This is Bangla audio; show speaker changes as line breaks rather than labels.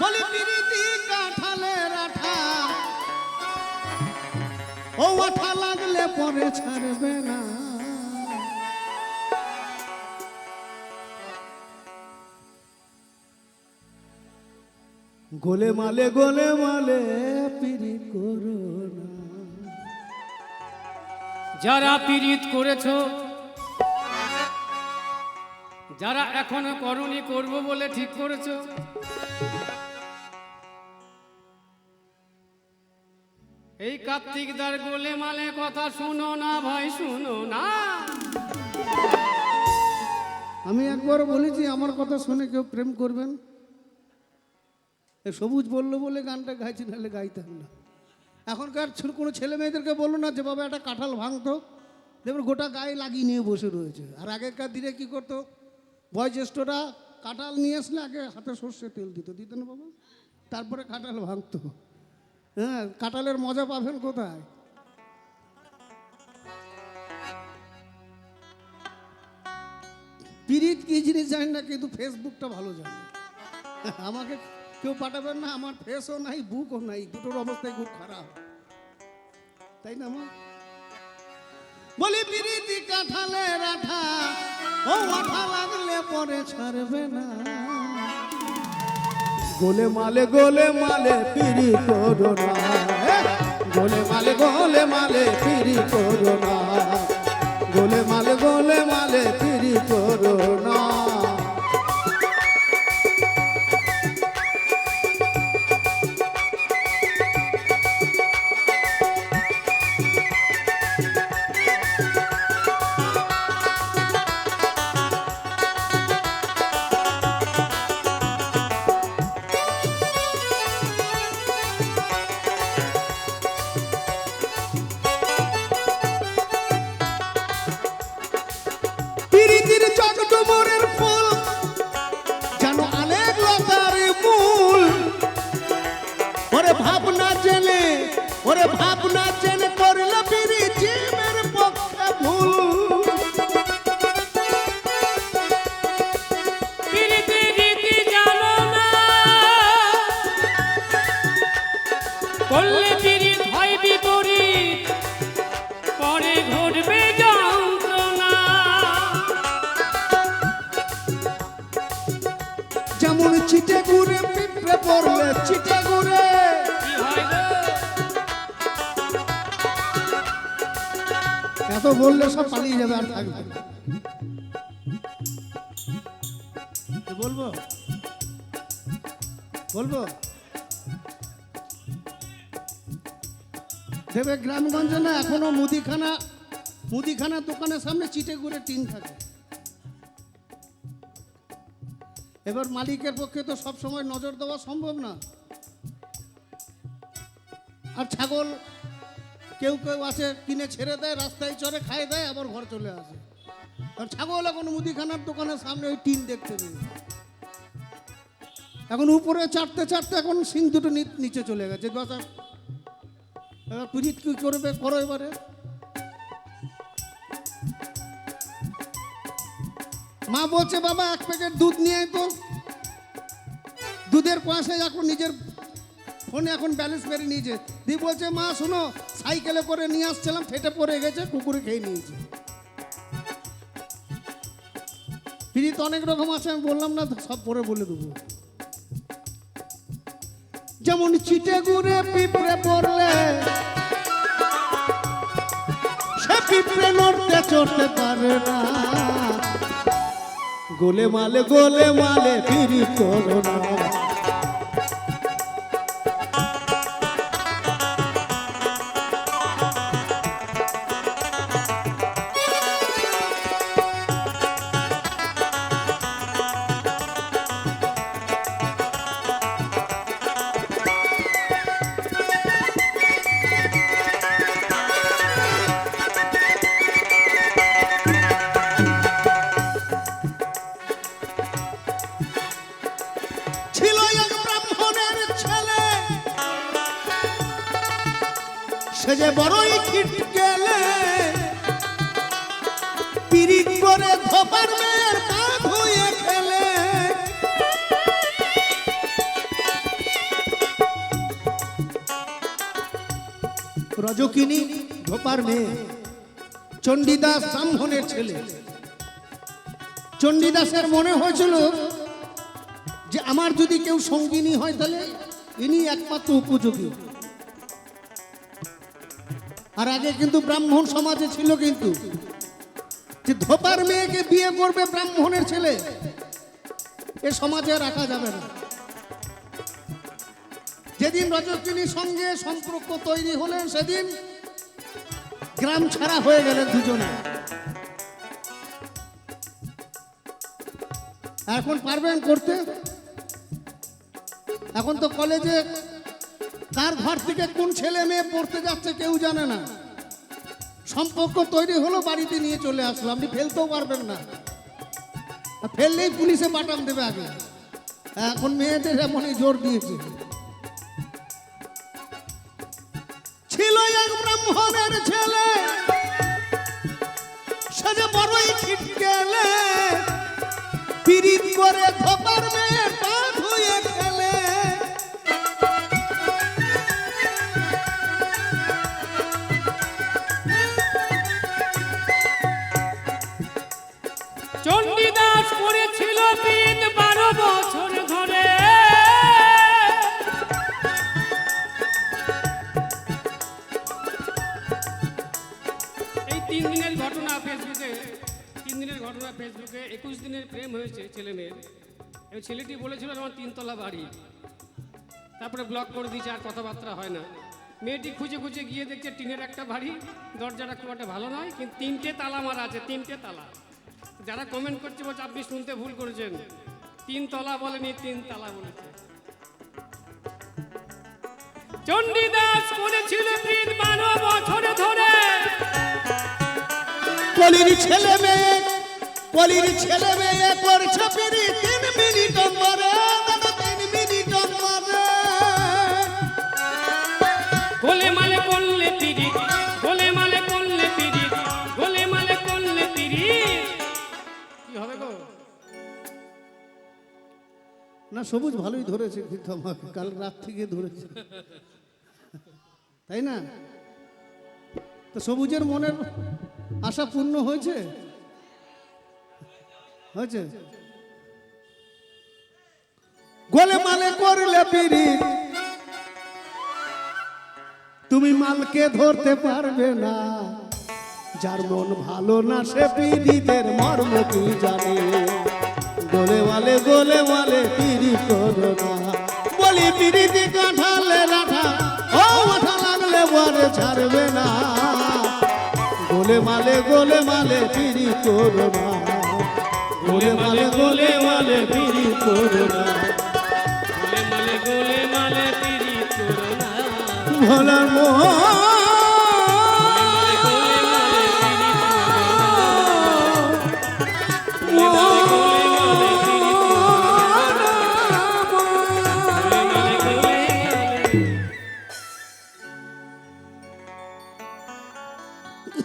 বলি, পিরিতি কাঁঠালের আঠা। ও আঠা লাগলে পরে ছাড়বে না। গোলে মালে গোলে মালে পিরি করো
যারা পীড়িত করেছ, যারা এখনও করণী করব বলে ঠিক করেছ এই কার্তিক দার গোলে মালে কথা শুনো না ভাই, শুনো না।
আমি একবার বলেছি, আমার কথা শুনে কেউ প্রেম করবেন? সবুজ বলল বলে গানটা গাইছি, নাহলে গাইতাম না। এখনকার কোনো ছেলে মেয়েদেরকে বলল না যে, বাবা, একটা কাঁঠাল ভাঙতো। দেখবেন গোটা গায়ে লাগিয়ে নিয়ে বসে রয়েছে। আর আগেকার দিনে কি করতো? বয়োজ্যেষ্ঠরা কাঁঠাল নিয়ে আসলে আগে হাতে সর্ষে তেল দিত। দিত না বাবা? তারপরে কাঁঠাল ভাঙতো। হ্যাঁ কাঁঠালের মজা পাবেন কোথায়? পিরিত কি জিনিস জানি না, কিন্তু ফেসবুকটা ভালো জানে। আমাকে কেউ পাঠাবেন না, আমার ফেসও নাই, বুকও নাই, দুটোর অবস্থায় খুব খারাপ। তাই না আমার বলি, পিরিতি কাঁঠালের রাঠা ও আঠা লাগলে পরে ছাড়বে না। গোলে মালে গোলে মালে পিড়ি করো না। গোলে মালে গোলে মালে পিড়ি করো como চিটে ঘুরে, পিঁপড়ে পড়লে চিটে ঘুরে? এত বললে সব পালিয়ে যাবে আর থাকবে বলব? বলব? দেবে গ্রামগঞ্জে না, এখনও মুদিখানা মুদিখানা দোকানের সামনে চিটে ঘুরে টিন থাকে। এবার মালিকের পক্ষে তো সব সময় নজর দেওয়া সম্ভব না। আর ছাগল কেউ কেউ আছে কিনে ছেড়ে দেয়, রাস্তায় চড়ে খাই দেয়, আবার ঘর চলে আসে। আর ছাগল এখন মুদিখানার দোকানের সামনে ওই টিন দেখতে নেই। এখন উপরে চাটতে চাটতে এখন সিং দুটো নিচে চলে গেছে। এবার পিরিত কি করবে? করো এবারে। মা বলছে, বাবা, এক প্যাকেট দুধ নিয়ে তো। দুধের পাশে এখন নিজের ফোনে এখন ব্যালেন্স মেরে নিয়েছে। দিয়ে বলছে, মা, শোনো, সাইকেলে করে নিয়ে আসছিলাম, ফেটে পড়ে গেছে, কুকুরে খেয়ে নিয়েছে। ফিরি তো অনেক রকম আছে, আমি বললাম, না, সব পরে বলে দেবো। যেমন চিটে গুড়ে পিঁপড়ে পড়লে, সে পিঁপড়ে নড়তে চড়তে পারে না। গোলে মালে গোলে মালে ফিরি করো না। বড়ই খিটকেলে পিরিত করে ধোপার মেয়ের পা ধুয়ে খেলে রজকিনী ধোপার মেয়ে, চণ্ডীদাস ব্রাহ্মণের ছেলে। চণ্ডীদাসের মনে হয়েছিল যে আমার যদি কেউ সঙ্গিনী হয় তাহলে ইনি একমাত্র উপযোগী। আর আগে কিন্তু ব্রাহ্মণ সমাজে ছিল কিন্তু। যে ধোপার মেয়েকে বিয়ে করবে ব্রাহ্মণের ছেলে, এ সমাজে রাখা যাবে না। যেদিন রজকিনীর সঙ্গে সম্পর্ক তৈরি হলেন, সেদিন গ্রাম ছাড়া হয়ে গেলেন দুজনে। এখন পারবেন করতে? এখন তো কলেজে কার ঘর থেকে কোন ছেলে মেয়ে পড়তে যাচ্ছে কেউ জানে না। সম্পর্ক তৈরি হলো, বাড়িতে নিয়ে চলে আসলো। আপনি ফেলতেও পারবেন না। ফেললেই পুলিশে পাঠান দেবে আগে। এখন মেয়েদের এমনই জোর দিয়েছে। ছিল এক ব্রাহ্মণের ছেলে। সে যে বড়ই ছিটকেলে পিরিত করে ধোপার
এবং ছেলেটি বলেছিল আমার তিনতলা বাড়ি। তারপরে ব্লক করে দিয়েছে, আর কথাবার্তা হয় না। মেয়েটি খুঁজে খুঁজে গিয়ে দেখছে, টিনের একটা বাড়ি, দরজাটা খুব একটা ভালো নয়, কিন্তু তিনটে তালা মারা আছে, তিনটে তালা। যারা কমেন্ট করছে, বলছে, আপনি শুনতে ভুল করেছেন। তিন তলা বলেনি তিন তালা বলেছে। চণ্ডীদাস করেছিল তিন বারো বছর ধরে।
কলির ছেলে মেয়ে, কলির ছেলে মেয়ে করছে পিরি না সবুজ ভালোই ধরেছে কিন্তু আমাকে কাল রাত থেকে ধরেছে। তাই না? তো সবুজের মনের আশা পূর্ণ হয়েছে? হয়েছে? গোলে মালে করলে পিড়ি। তুমি মালকে ধরতে পারবে না। যার মন ভালো না, সে পীড়িতের মর্ম কি জানে? গোলে মালে গোলে মালে পিড়ি করো না। বলি পিড়িতি কাঁঠালে রাঠা ও মাথা লাগলে বরে ছাড়বে না। গোলে মালে গোলে মালে পিড়ি করো না।
গোলে মালে গোলে মালে পিড়ি করো না।
ভোলার মোহ।